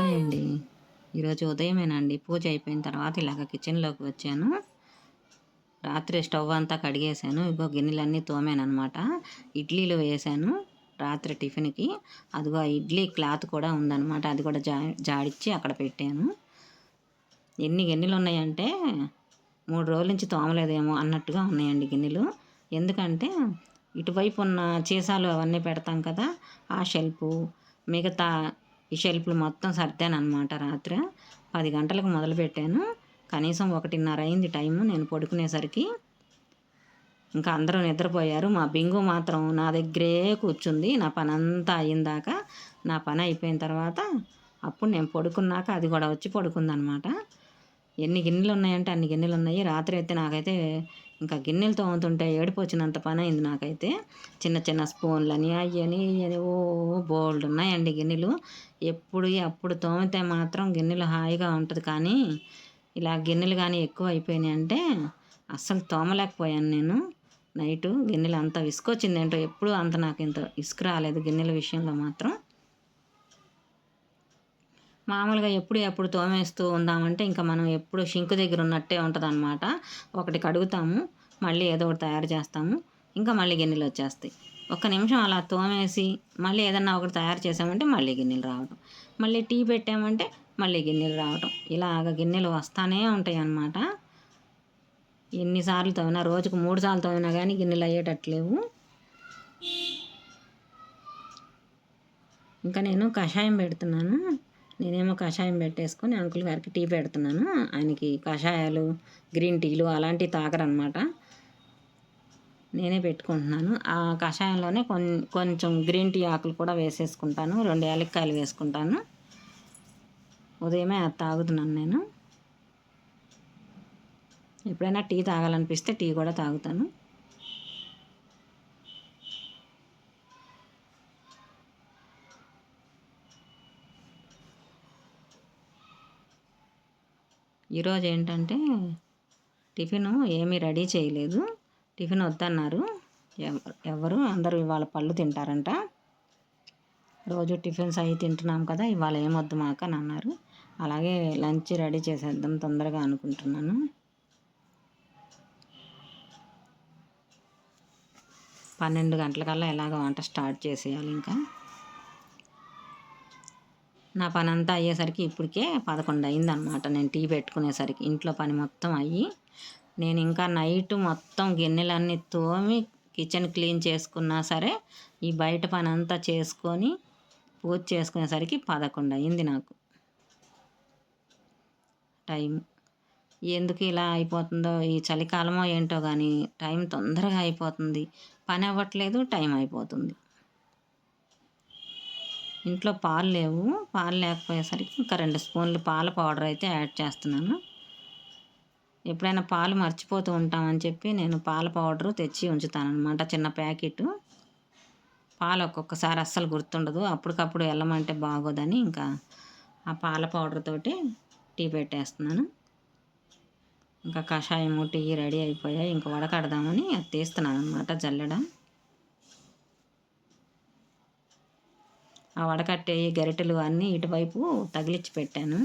Hi అండి ఈరోజు ఉదయమేనండి. పూజ అయిపోయిన తర్వాత ఇలాగ కిచెన్లోకి వచ్చాను. రాత్రి స్టవ్ అంతా కడిగేసాను ఇగో గిన్నెలన్నీ తోమానమాట ఇడ్లీలు వేసాను రాత్రి టిఫిన్కి. అదిగో ఇడ్లీ క్లాత్ కూడా ఉందన్నమాట. అది కూడా జా జాడిచ్చి అక్కడ పెట్టాను. ఎన్ని గిన్నెలు ఉన్నాయంటే మూడు రోజుల నుంచి తోమలేదేమో అన్నట్టుగా ఉన్నాయండి గిన్నెలు. ఎందుకంటే ఇటువైపు ఉన్న చీసాలు అవన్నీ పెడతాం కదా ఆ షెల్ఫ్ మిగతా ఈ షెల్ఫ్లు మొత్తం సర్దాను అనమాట రాత్రి. పది గంటలకు మొదలుపెట్టాను. కనీసం ఒకటిన్నర అయింది టైము. నేను పడుకునేసరికి ఇంకా అందరూ నిద్రపోయారు. మా బింగు మాత్రం నా దగ్గరే కూర్చుంది. నా పని అంతా అయిందాక నా పని అయిపోయిన తర్వాత అప్పుడు నేను పడుకున్నాక అది కూడా వచ్చి పడుకుందనమాట ఎన్ని గిన్నెలు ఉన్నాయంటే అన్ని గిన్నెలు ఉన్నాయి రాత్రి అయితే నాకైతే ఇంకా గిన్నెలు తోముతుంటే ఏడుపు వచ్చినంత పని అయింది నాకైతే. చిన్న చిన్న స్పూన్లని అయ్యని అని ఓ బోల్డ్ ఉన్నాయండి గిన్నెలు. ఎప్పుడు అప్పుడు తోమితే మాత్రం గిన్నెలు హాయిగా ఉంటుంది కానీ ఇలా గిన్నెలు కానీ ఎక్కువ అయిపోయినాయి అంటే అస్సలు తోమలేకపోయాను నేను. నైటు గిన్నెలు అంత విసుకొచ్చింది ఏంటో ఎప్పుడు అంత నాకు ఇంత ఇసుకు రాలేదు గిన్నెల విషయంలో మాత్రం. మామూలుగా ఎప్పుడు ఎప్పుడు తోమేస్తూ ఉందామంటే ఇంకా మనం ఎప్పుడు షింక్ దగ్గర ఉన్నట్టే ఉంటుంది అనమాట ఒకటి కడుగుతాము మళ్ళీ ఏదో ఒకటి తయారు చేస్తాము ఇంకా మళ్ళీ గిన్నెలు వచ్చేస్తాయి. ఒక్క నిమిషం అలా తోమేసి మళ్ళీ ఏదన్నా ఒకటి తయారు చేసామంటే మళ్ళీ గిన్నెలు రావడం మళ్ళీ టీ పెట్టామంటే మళ్ళీ గిన్నెలు రావడం ఇలాగ గిన్నెలు వస్తానే ఉంటాయి అన్నమాట ఎన్నిసార్లు తవ్వినా రోజుకు మూడు సార్లు తవ్వినా కానీ గిన్నెలు అయ్యేటట్లేవు. ఇంకా నేను కషాయం పెడుతున్నాను. నేనేమో కషాయం పెట్టేసుకొని అంకుల్ గారికి టీ పెడుతున్నాను. ఆయనకి కషాయాలు గ్రీన్ టీలు అలాంటివి తాగరనమాట. నేనే పెట్టుకుంటున్నాను. ఆ కషాయంలోనే కొన్ని కొంచెం గ్రీన్ టీ ఆకులు కూడా వేసేసుకుంటాను. రెండు యాలక్కాయలు వేసుకుంటాను. ఉదయమే అది తాగుతున్నాను నేను. ఎప్పుడైనా టీ తాగాలనిపిస్తే టీ కూడా తాగుతాను. ఈరోజు ఏంటంటే టిఫిన్ ఏమీ రెడీ చేయలేదు. టిఫిన్ వద్దన్నారు. ఎవరు? అందరూ ఇవాళ పళ్ళు తింటారంట. రోజు టిఫిన్స్ అవి తింటున్నాం కదా ఇవాళ ఏమొద్దు మాకు అని అన్నారు. అలాగే లంచ్ రెడీ చేసేద్దాం తొందరగా అనుకుంటున్నాను. పన్నెండు గంటలకల్లా ఎలాగ వంట స్టార్ట్ చేసేయాలి ఇంకా నా పని అంతా అయ్యేసరికి ఇప్పటికే పదకొండు అయిందనమాట నేను టీ పెట్టుకునేసరికి ఇంట్లో పని మొత్తం అయ్యి నేను ఇంకా నైట్ మొత్తం గిన్నెలన్నీ తోమి కిచెన్ క్లీన్ చేసుకున్నా సరే ఈ బయట పని అంతా చేసుకొని పూజ చేసుకునేసరికి పదకొండు అయింది నాకు. టైం ఎందుకు ఇలా అయిపోతుందో ఈ చలికాలమో ఏంటో కానీ టైం తొందరగా అయిపోతుంది. పని అవ్వట్లేదు టైం అయిపోతుంది. ఇంట్లో పాలు లేవు. పాలు లేకపోయేసరికి ఇంకా రెండు స్పూన్లు పాల పౌడర్ అయితే యాడ్ చేస్తున్నాను. ఎప్పుడైనా పాలు మర్చిపోతూ ఉంటామని చెప్పి నేను పాల పౌడరు తెచ్చి ఉంచుతానమాట చిన్న ప్యాకెట్. పాలు ఒక్కొక్కసారి అస్సలు గుర్తుండదు. అప్పటికప్పుడు వెళ్ళమంటే బాగోదని ఇంకా ఆ పాల పౌడర్ తోటి టీ పెట్టేస్తున్నాను. ఇంకా కషాయము టీ రెడీ అయిపోయాయి. ఇంకా వడకడదామని అది తీస్తున్నాను అనమాట జల్లెడ. ఆ వడకట్టే గరిటెలు అన్నీ ఇటువైపు తగిలిచ్చి పెట్టాను.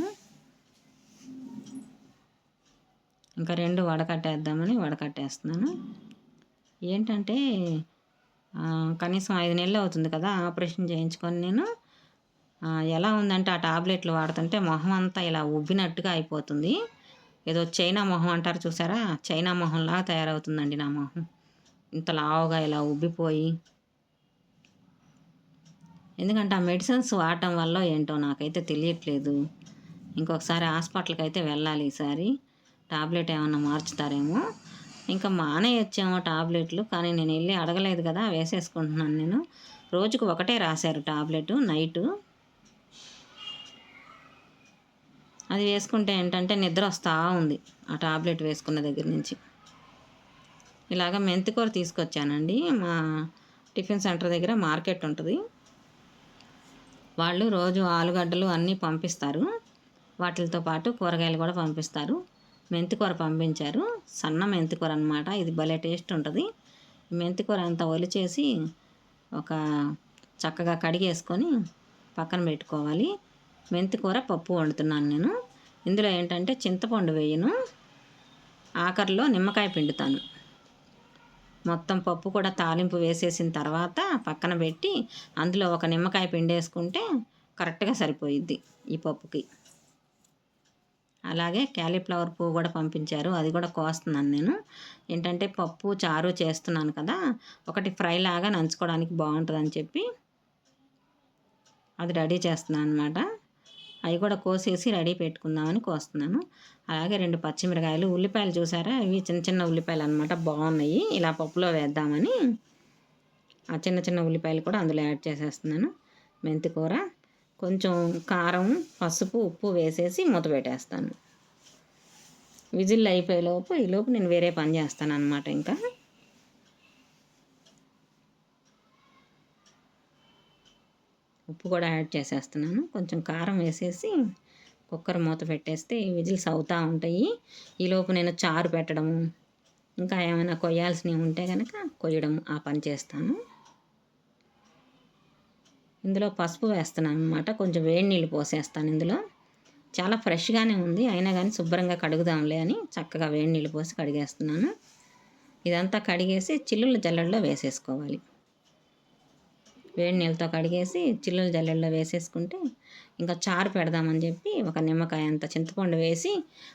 ఇంకా రెండు వడకట్టేద్దామని వడకట్టేస్తున్నాను. ఏంటంటే కనీసం ఐదు నెలలు అవుతుంది కదా ఆపరేషన్ చేయించుకొని నేను. ఎలా ఉందంటే ఆ టాబ్లెట్లు వాడుతుంటే మొహం అంతా ఇలా ఉబ్బినట్టుగా అయిపోతుంది. ఏదో చైనా మొహం అంటారు చూసారా? చైనా మొహంలాగా తయారవుతుందండి నా మొహం. ఇంత లావుగా ఇలా ఉబ్బిపోయి ఎందుకంటే ఆ మెడిసిన్స్ వాడటం వల్ల ఏంటో నాకైతే తెలియట్లేదు. ఇంకొకసారి హాస్పిటల్కి అయితే వెళ్ళాలి ఈసారి. టాబ్లెట్ ఏమన్నా మార్చుతారేమో. ఇంకా మానేయొచ్చేమో టాబ్లెట్లు కానీ నేను వెళ్ళి అడగలేదు కదా వేసేసుకుంటున్నాను నేను. రోజుకు ఒకటే రాశారు టాబ్లెట్ నైటు. అది వేసుకుంటే ఏంటంటే నిద్ర వస్తూ ఉంది ఆ టాబ్లెట్ వేసుకున్న దగ్గర నుంచి. ఇలాగ మెంతికూర తీసుకొచ్చానండి. మా టిఫిన్ సెంటర్ దగ్గర మార్కెట్ ఉంటుంది. వాళ్ళు రోజు ఆలుగడ్డలు అన్నీ పంపిస్తారు. వాటితో పాటు కూరగాయలు కూడా పంపిస్తారు. మెంతికూర పంపించారు. సన్న మెంతికూర అనమాట ఇది భలే టేస్ట్ ఉంటుంది. మెంతికూర అంతా ఒలిచేసి ఒక చక్కగా కడిగేసుకొని పక్కన పెట్టుకోవాలి. మెంతికూర పప్పు వండుతున్నాను నేను. ఇందులో ఏంటంటే చింతపండు వేయను. ఆఖరిలో నిమ్మకాయ పిండుతాను. మొత్తం పప్పు కూడా తాలింపు వేసేసిన తర్వాత పక్కన పెట్టి అందులో ఒక నిమ్మకాయ పిండేసుకుంటే కరెక్ట్గా సరిపోయిద్ది ఈ పప్పుకి. అలాగే క్యాలీఫ్లవర్ పువ్వు కూడా పంపించారు. అది కూడా కోస్తున్నాను నేను. ఏంటంటే పప్పు చారు చేస్తున్నాను కదా ఒకటి ఫ్రై లాగా నంచుకోవడానికి బాగుంటుందని చెప్పి అది రెడీ చేస్తున్నాను అనమాట అవి కూడా కోసేసి రెడీ పెట్టుకుందామని కోస్తున్నాను. అలాగే రెండు పచ్చిమిరకాయలు ఉల్లిపాయలు చూసారా? ఇవి చిన్న చిన్న ఉల్లిపాయలు అనమాట బాగున్నాయి. ఇలా పప్పులో వేద్దామని ఆ చిన్న చిన్న ఉల్లిపాయలు కూడా అందులో యాడ్ చేసేస్తున్నాను. మెంతి కూర కొంచెం కారం పసుపు ఉప్పు వేసేసి మూత పెట్టేస్తాను. విజిల్ అయిపోయేలోపు ఈలోపు నేను వేరే పని చేస్తాను అనమాట ఇంకా. ఉప్పు కూడా యాడ్ చేసేస్తున్నాను. కొంచెం కారం వేసేసి కుక్కర్ మూత పెట్టేస్తే విజిల్స్ అవుతూ ఉంటాయి. ఈలోపు నేను చారు పెట్టడము ఇంకా ఏమైనా కొయ్యాల్సినవి ఉంటే కనుక కొయ్యడం ఆ పని చేస్తాను. ఇందులో పసుపు వేస్తున్నాను అనమాట కొంచెం వేడి నీళ్ళు పోసేస్తాను ఇందులో. చాలా ఫ్రెష్గానే ఉంది. అయినా కానీ శుభ్రంగా కడుగుదాంలే అని చక్కగా వేడి నీళ్ళు పోసి కడిగేస్తున్నాను. ఇదంతా కడిగేసి చిల్లుల జల్లెడలో వేసేసుకోవాలి. వేడి నీళ్ళతో కడిగేసి చిల్లుల జల్లెల్లో వేసేసుకుంటే ఇంకా చారు పెడదామని చెప్పి ఒక నిమ్మకాయ అంత చింతపండు వేసి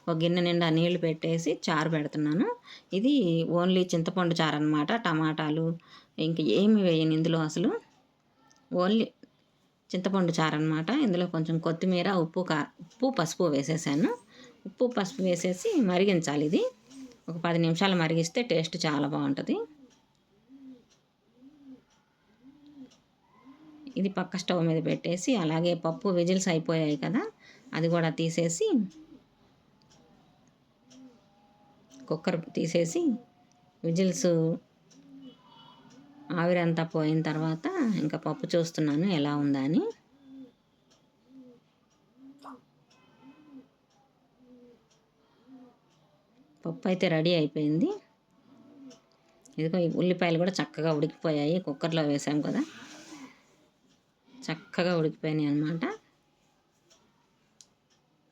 ఒక గిన్నె నిండా నీళ్ళు పెట్టేసి చారు పెడుతున్నాను. ఇది ఓన్లీ చింతపండు చారు అనమాట టమాటాలు ఇంకా ఏమి వేయను ఇందులో అసలు. ఓన్లీ చింతపండు చారు అనమాట ఇందులో కొంచెం కొత్తిమీర ఉప్పు కా ఉప్పు పసుపు వేసేసాను. ఉప్పు పసుపు వేసేసి మరిగించాలి ఇది. ఒక పది నిమిషాలు మరిగిస్తే టేస్ట్ చాలా బాగుంటుంది. ఇది పక్క స్టవ్ మీద పెట్టేసి అలాగే పప్పు విజిల్స్ అయిపోయాయి కదా అది కూడా తీసేసి కుక్కర్ తీసేసి విజిల్స్ ఆవిరంతా పోయిన తర్వాత ఇంకా పప్పు చూస్తున్నాను ఎలా ఉందా అని. పప్పు అయితే రెడీ అయిపోయింది. ఇదిగో ఉల్లిపాయలు కూడా చక్కగా ఉడికిపోయాయి కుక్కర్లో వేసాం కదా. చక్కగా ఉడికిపోయినాయి అనమాట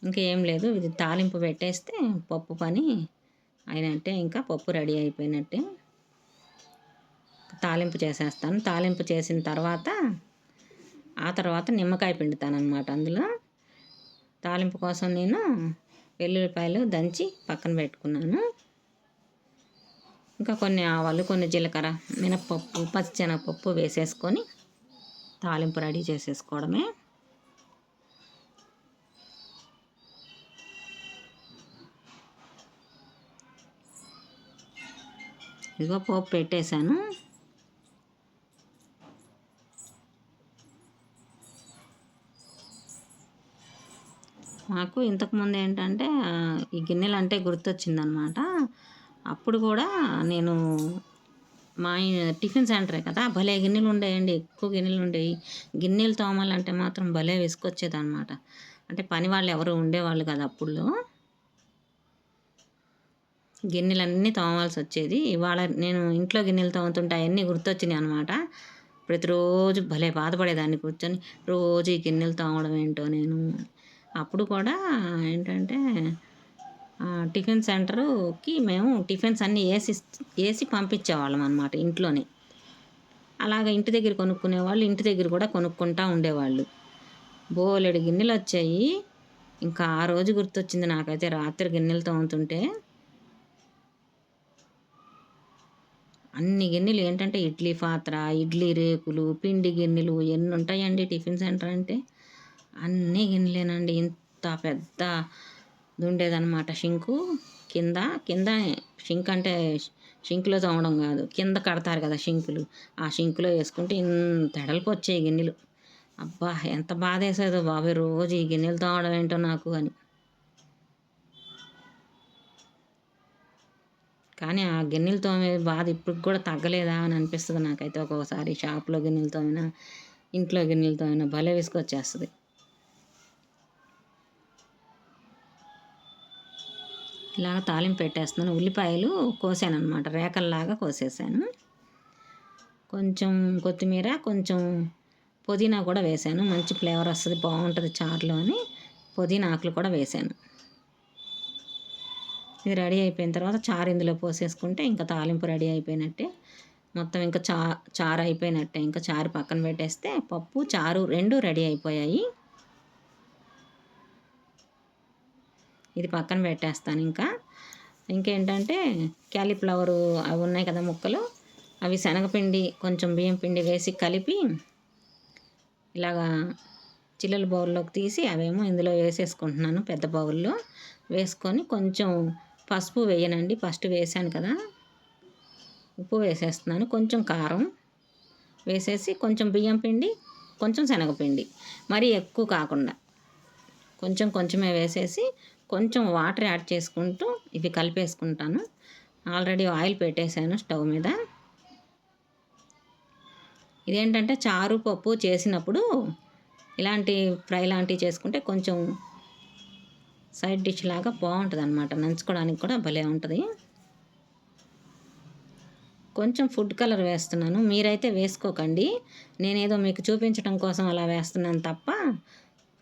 ఇంకేం లేదు ఇది తాలింపు పెట్టేస్తే పప్పు పని అయినట్టే ఇంకా పప్పు రెడీ అయిపోయినట్టే. తాలింపు చేసేస్తాను. తాలింపు చేసిన తర్వాత ఆ తర్వాత నిమ్మకాయ పిండుతాను అనమాట అందులో. తాలింపు కోసం నేను వెల్లుల్లిపాయలు దంచి పక్కన పెట్టుకున్నాను. ఇంకా కొన్ని ఆవాలు కొన్ని జీలకర్ర మినప్పప్పు పచ్చిశనగపప్పు వేసేసుకొని తాలింపు రెడీ చేసేసుకోవడమే. ఇదిగో పోపు పెట్టేశాను. మాకు ఇంతకుముందు ఏంటంటే ఈ గిన్నెలు అంటే గుర్తొచ్చిందనమాట. అప్పుడు కూడా నేను మా టిఫిన్ సెంటరే కదా భలే గిన్నెలు ఉండేయండి ఎక్కువ గిన్నెలు ఉండేవి గిన్నెలు తోమాలంటే మాత్రం భలే విసుకొచ్చేది అనమాట అంటే పని వాళ్ళు ఎవరు ఉండేవాళ్ళు కదా అప్పుడులో. గిన్నెలన్నీ తోమాల్సి వచ్చేది ఇవాళ నేను ఇంట్లో గిన్నెలు తోముతుంటే అవన్నీ గుర్తొచ్చినాయి అనమాట ప్రతిరోజు భలే బాధపడేదాన్ని కూర్చొని రోజు ఈ గిన్నెలు తోమడం ఏంటో నేను? అప్పుడు కూడా ఏంటంటే టిఫిన్ సెంటర్కి మేము టిఫిన్స్ అన్నీ వేసి వేసి పంపించేవాళ్ళం అనమాట ఇంట్లోనే. అలాగ ఇంటి దగ్గర కొనుక్కునే వాళ్ళు ఇంటి దగ్గర కూడా కొనుక్కుంటా ఉండేవాళ్ళు. బోలెడు గిన్నెలు వచ్చాయి. ఇంకా ఆ రోజు గుర్తొచ్చింది నాకైతే రాత్రి గిన్నెలు తోముతుంటే. అన్ని గిన్నెలు ఏంటంటే ఇడ్లీ పాత్ర ఇడ్లీ రేకులు పిండి గిన్నెలు ఎన్ని ఉంటాయండి టిఫిన్ సెంటర్ అంటే? అన్ని గిన్నెలేనండి. ఇంత పెద్ద దుండేదనమాట షింకు. కింద కింద షింక్ అంటే షింక్లో తోమడం కాదు. కింద కడతారు కదా షింకులు. ఆ షింకులో వేసుకుంటే ఇంత ఎడలకు వచ్చాయి గిన్నెలు. అబ్బా ఎంత బాధ వేసేదో బాబాయ్ రోజు ఈ గిన్నెలు తోమడం ఏంటో నాకు అని. కానీ ఆ గిన్నెలు తోమే బాధ ఇప్పుడు కూడా తగ్గలేదా అని అనిపిస్తుంది నాకైతే. ఒక్కొక్కసారి షాప్లో గిన్నెలు తోమినా ఇంట్లో గిన్నెలు తోమినా భలే విసుకొచ్చేస్తుంది ఇలాగ తాలింపు పెట్టేస్తున్నాను. ఉల్లిపాయలు కోసాను అనమాట రేకల్లాగా కోసేసాను. కొంచెం కొత్తిమీర కొంచెం పుదీనా కూడా వేసాను. మంచి ఫ్లేవర్ వస్తుంది బాగుంటుంది చారులో అని పుదీనా ఆకులు కూడా వేసాను. ఇది రెడీ అయిపోయిన తర్వాత చారు ఇందులో పోసేసుకుంటే ఇంకా తాలింపు రెడీ అయిపోయినట్టే. మొత్తం ఇంకా చా చారు అయిపోయినట్టే. ఇంకా చారు పక్కన పెట్టేస్తే పప్పు చారు రెండు రెడీ అయిపోయాయి. ఇది పక్కన పెట్టేస్తాను ఇంకా. ఇంకేంటంటే క్యాలీఫ్లవరు అవి ఉన్నాయి కదా ముక్కలు. అవి శనగపిండి కొంచెం బియ్యం పిండి వేసి కలిపి ఇలాగా చిల్లల బౌల్లోకి తీసి అవేమో ఇందులో వేసేసుకుంటున్నాను పెద్ద బౌల్లో. వేసుకొని కొంచెం పసుపు వేయనండి. ఫస్ట్ వేసాను కదా. ఉప్పు వేసేస్తున్నాను. కొంచెం కారం వేసేసి కొంచెం బియ్యం పిండి కొంచెం శనగపిండి. మరీ ఎక్కువ కాకుండా కొంచెం కొంచెమే వేసేసి కొంచెం వాటర్ యాడ్ చేసుకుంటూ ఇవి కలిపేసుకుంటాను. ఆల్రెడీ ఆయిల్ పెట్టేశాను స్టవ్ మీద. ఇదేంటంటే చారు పప్పు చేసినప్పుడు ఇలాంటి ఫ్రై లాంటివి చేసుకుంటే కొంచెం సైడ్ డిష్ లాగా బాగుంటుంది అనమాట నంచుకోవడానికి కూడా భలే ఉంటుంది. కొంచెం ఫుడ్ కలర్ వేస్తున్నాను. మీరైతే వేసుకోకండి. నేనేదో మీకు చూపించడం కోసం అలా వేస్తున్నాను తప్ప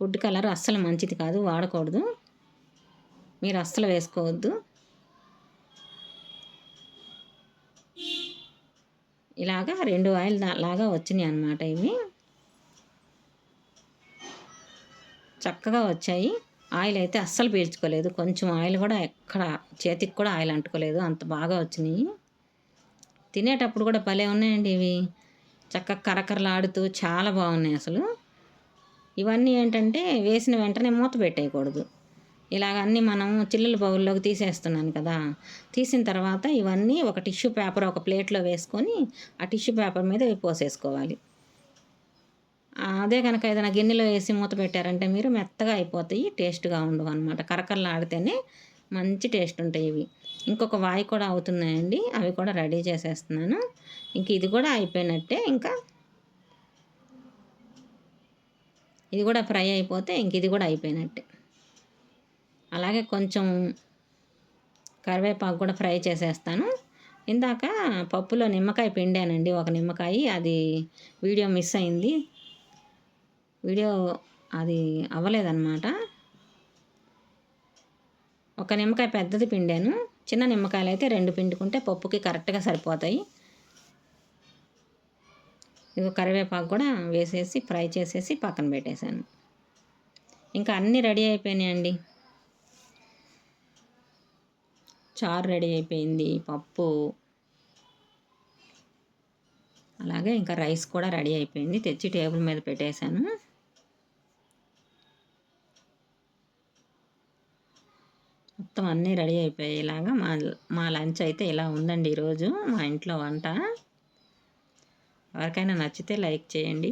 ఫుడ్ కలర్ అస్సలు మంచిది కాదు వాడకూడదు. మీరు అస్సలు వేసుకోవద్దు. ఇలాగా రెండు ఆయిల్ లాగా వచ్చినాయి అన్నమాట ఇవి. చక్కగా వచ్చాయి. ఆయిల్ అయితే అస్సలు పీల్చుకోలేదు. కొంచెం ఆయిల్ కూడా ఎక్కడ చేతికి కూడా ఆయిల్ అంటుకోలేదు. అంత బాగా వచ్చినాయి. తినేటప్పుడు కూడా భలే ఉన్నాయండి ఇవి. చక్కగా కరకరలాడుతూ చాలా బాగున్నాయి అసలు. ఇవన్నీ ఏంటంటే వేసిన వెంటనే మూత పెట్టేయకూడదు. ఇలాగ అన్నీ మనం చిల్లుల బౌల్లోకి తీసేస్తున్నాను కదా. తీసిన తర్వాత ఇవన్నీ ఒక టిష్యూ పేపర్ ఒక ప్లేట్లో వేసుకొని ఆ టిష్యూ పేపర్ మీద పోసేసుకోవాలి. అదే కనుక ఏదైనా గిన్నెలో వేసి మూత పెట్టారంటే మీరు మెత్తగా అయిపోతాయి టేస్ట్గా ఉండవు అనమాట కరకరలాడితేనే మంచి టేస్ట్ ఉంటాయి ఇవి. ఇంకొక వాయి కూడా అవుతున్నాయండి అవి కూడా రెడీ చేసేస్తున్నాను. ఇంక ఇది కూడా అయిపోయినట్టే ఇంకా. ఇది కూడా ఫ్రై అయిపోతే ఇంక ఇది కూడా అయిపోయినట్టే. అలాగే కొంచెం కరివేపాకు కూడా ఫ్రై చేసేస్తాను. ఇందాక పప్పులో నిమ్మకాయ పిండానండి ఒక నిమ్మకాయ. అది వీడియో మిస్ అయింది. వీడియో అది అవ్వలేదన్నమాట. ఒక నిమ్మకాయ పెద్దది పిండాను. చిన్న నిమ్మకాయలు అయితే రెండు పిండుకుంటే పప్పుకి కరెక్ట్గా సరిపోతాయి. ఇది కరివేపాకు కూడా వేసేసి ఫ్రై చేసేసి పక్కన పెట్టేశాను. ఇంకా అన్నీ రెడీ అయిపోయినాయండి. చారు రెడీ అయిపోయింది పప్పు. అలాగే ఇంకా రైస్ కూడా రెడీ అయిపోయింది తెచ్చి టేబుల్ మీద పెట్టేశాను. మొత్తం అన్నీ రెడీ అయిపోయాయి ఇలాగా మా మా లంచ్ అయితే ఇలా ఉందండి ఈరోజు మా ఇంట్లో వంట. ఎవరికైనా నచ్చితే లైక్ చేయండి.